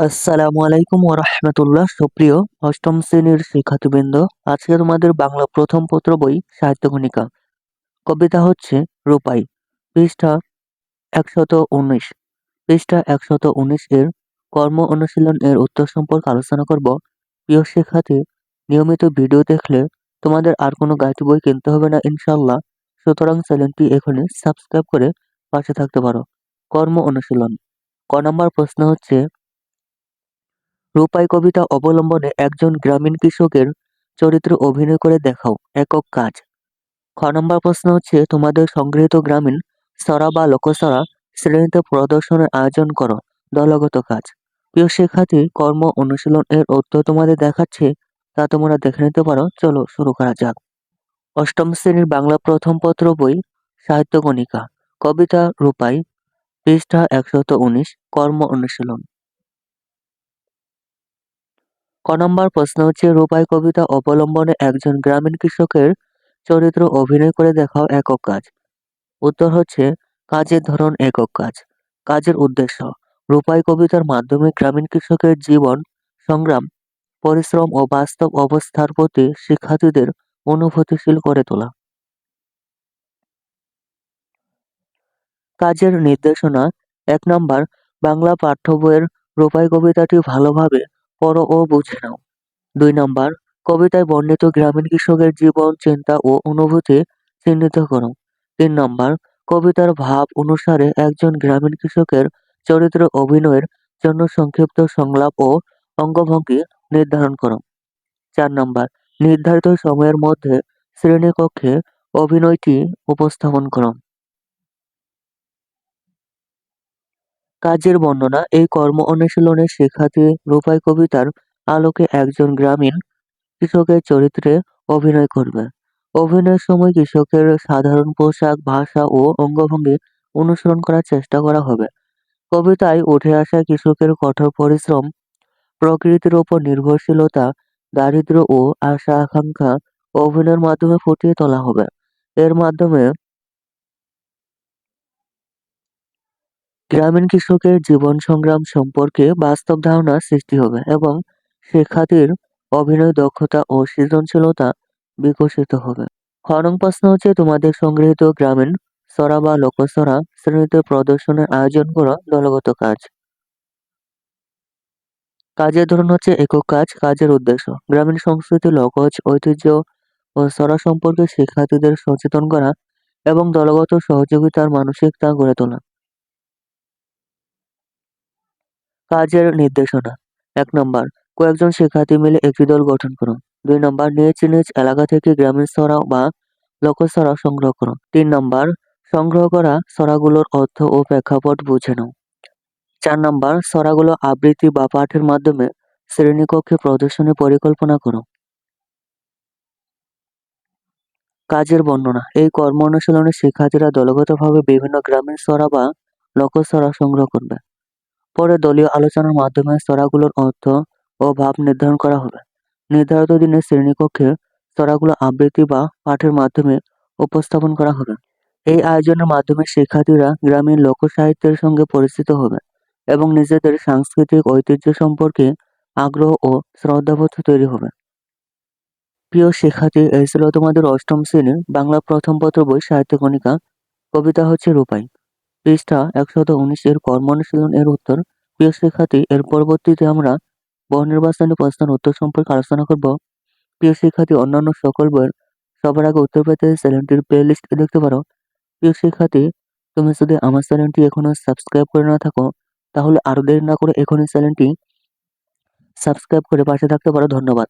আসসালামু আলাইকুম ওরহমতুল্লাহ সুপ্রিয় অষ্টম শ্রেণির শিক্ষার্থীবৃন্দ, আজকে তোমাদের বাংলা প্রথম পত্র বই সাহিত্য খনিকা কবিতা হচ্ছে রূপাই, পৃষ্ঠা একশত উনিশ। পৃষ্ঠা একশত উনিশ এর কর্ম অনুশীলন এর উত্তর সম্পর্কে আলোচনা করব। প্রিয় শিক্ষার্থী, নিয়মিত ভিডিও দেখলে তোমাদের আর কোনো গাইড বই কিনতে হবে না ইনশাল্লাহ সুতরাং চ্যানেলটি এখনই সাবস্ক্রাইব করে পাশে থাকতে পারো। কর্ম অনুশীলন। ক নম্বর প্রশ্ন হচ্ছে রূপাই কবিতা অবলম্বনে একজন গ্রামীণ কৃষকের চরিত্র অভিনয় করে দেখাও একক কাজ। খ নম্বর প্রশ্ন হচ্ছে, তোমাদের সংগৃহীত গ্রামীণ সরা বা লোকসরা শ্রেণীতে প্রদর্শনের আয়োজন করো, দলগত কাজ। প্রিয় শিক্ষার্থী, কর্ম অনুশীলন এর উত্তর তোমাদের দেখাচ্ছে, তা তোমরা দেখে নিতে পারো। চলো শুরু করা যাক। অষ্টম শ্রেণির বাংলা প্রথম পত্র বই, সাহিত্য গণিকা কবিতা রূপাই, পৃষ্ঠা একশত উনিশ, কর্ম অনুশীলন। ক নম্বর প্রশ্ন হচ্ছে, রূপাই কবিতা অবলম্বনে একজন গ্রামীণ কৃষকের চরিত্র অভিনয় করে দেখাও একক কাজ। উত্তর হচ্ছে, কাজের ধরন একক কাজ। কাজের উদ্দেশ্য, রূপাই কবিতার মাধ্যমে গ্রামীণ কৃষকের জীবন, সংগ্রাম, পরিশ্রম ও বাস্তব অবস্থার প্রতি শিক্ষার্থীদের অনুভূতিশীল করে তোলা। কাজের নির্দেশনা, এক নম্বর, বাংলা পাঠ্য বইয়ের রূপাই কবিতাটি ভালোভাবে পড়ো ও বুঝে নাও। দুই নম্বর, কবিতায় বর্ণিত গ্রামীণ কৃষকের জীবন, চিন্তা ও অনুভূতি চিহ্নিত করো। তিন নম্বর, কবিতার ভাব অনুসারে একজন গ্রামীণ কৃষকের চরিত্র অভিনয়ের জন্য সংক্ষিপ্ত সংলাপ ও অঙ্গভঙ্গি নির্ধারণ করো। চার নম্বর, নির্ধারিত সময়ের মধ্যে শ্রেণীকক্ষে অভিনয়টি উপস্থাপন করো। কাজের বর্ণনা, এই কর্ম অনুশীলনে শিক্ষার্থী রূপাই কবিতার আলোকে একজন গ্রামীণ কৃষকের চরিত্রে অভিনয় করবে। অভিনয়ের সময় কৃষকের সাধারণ পোশাক, ভাষা ও অঙ্গভঙ্গি অনুসরণ করার চেষ্টা করা হবে। কবিতায় উঠে আসা কৃষকের কঠোর পরিশ্রম, প্রকৃতির ওপর নির্ভরশীলতা দারিদ্র ও আশা আকাঙ্ক্ষা অভিনয়ের মাধ্যমে ফুটিয়ে তোলা হবে। এর মাধ্যমে গ্রামীণ কৃষকের জীবন সংগ্রাম সম্পর্কে বাস্তব ধারণা সৃষ্টি হবে এবং সে শিক্ষার্থীর অভিনয় দক্ষতা ও সৃজনশীলতা বিকশিত হবে। খনং প্রশ্ন হচ্ছে, তোমাদের সংগৃহীত গ্রামীণ সরা বা লোকসরা শ্রেণীতে প্রদর্শনের আয়োজন করা দলগত কাজ। কাজের ধরন হচ্ছে একক কাজ, কাজের উদ্দেশ্য। গ্রামীণ সংস্কৃতি, লোকজ, ঐতিহ্য ও সরা সম্পর্কে শিক্ষার্থীদের সচেতন করা এবং দলগত সহযোগিতার মানসিকতা গড়ে তোলা। কাজের নির্দেশনা। এক নম্বর, কয়েকজন শিক্ষার্থী মিলে একটি দল গঠন করুন। দুই নম্বর, নিজ নিজ এলাকা থেকে গ্রামীণ সরা বা লোকসরা সংগ্রহ করুন। তিন নম্বর, সংগ্রহ করা সরাগুলোর অর্থ ও প্রেক্ষাপট বুঝে নাও। চার নম্বর সরাগুলো আবৃত্তি বা পাঠের মাধ্যমে শ্রেণীকক্ষে প্রদর্শনী পরিকল্পনা করো কাজের বর্ণনা, এই কর্ম অনুশীলনে শিক্ষার্থীরা দলগতভাবে বিভিন্ন গ্রামীণ সরা বা লোকসরা সংগ্রহ করবে। পরে দলীয় আলোচনার মাধ্যমে স্তরাগুলোর অর্থ ও ভাব নির্ধারণ করা হবে। নির্ধারিত দিনে শ্রেণীকক্ষে স্তরাগুলো আবৃত্তি বা পাঠের মাধ্যমে উপস্থাপন করা হবে। এই আয়োজনের মাধ্যমে শিক্ষার্থীরা গ্রামীণ লোকসাহিত্যের সঙ্গে পরিচিত হবে এবং নিজেদের সাংস্কৃতিক ঐতিহ্য সম্পর্কে আগ্রহ ও শ্রদ্ধাবোধ তৈরি হবে। প্রিয় শিক্ষার্থী, এই ছিল তোমাদের অষ্টম শ্রেণির বাংলা প্রথম পত্র বই সাহিত্য কণিকা। কবিতা হচ্ছে রূপাই। পৃষ্ঠা একশত উনিশ এর কর্ম অনুশীলন এর উত্তর। প্রিয় শিক্ষার্থী, এর পরবর্তীতে আমরা বহুনির্বাচনী প্রশ্নের উত্তর সম্পর্কে আলোচনা করব। প্রিয় শিক্ষার্থী, অন্যান্য সকল বইয়ের সবার আগে উত্তর পেতে চ্যানেলটির প্লে লিস্ট দেখতে পারো। প্রিয় শিক্ষার্থী, তুমি যদি আমার চ্যানেলটি এখনও সাবস্ক্রাইব করে না থাকো, তাহলে আরও দেরি না করে এখনই চ্যানেলটি সাবস্ক্রাইব করে পাশে থাকতে পারো। ধন্যবাদ।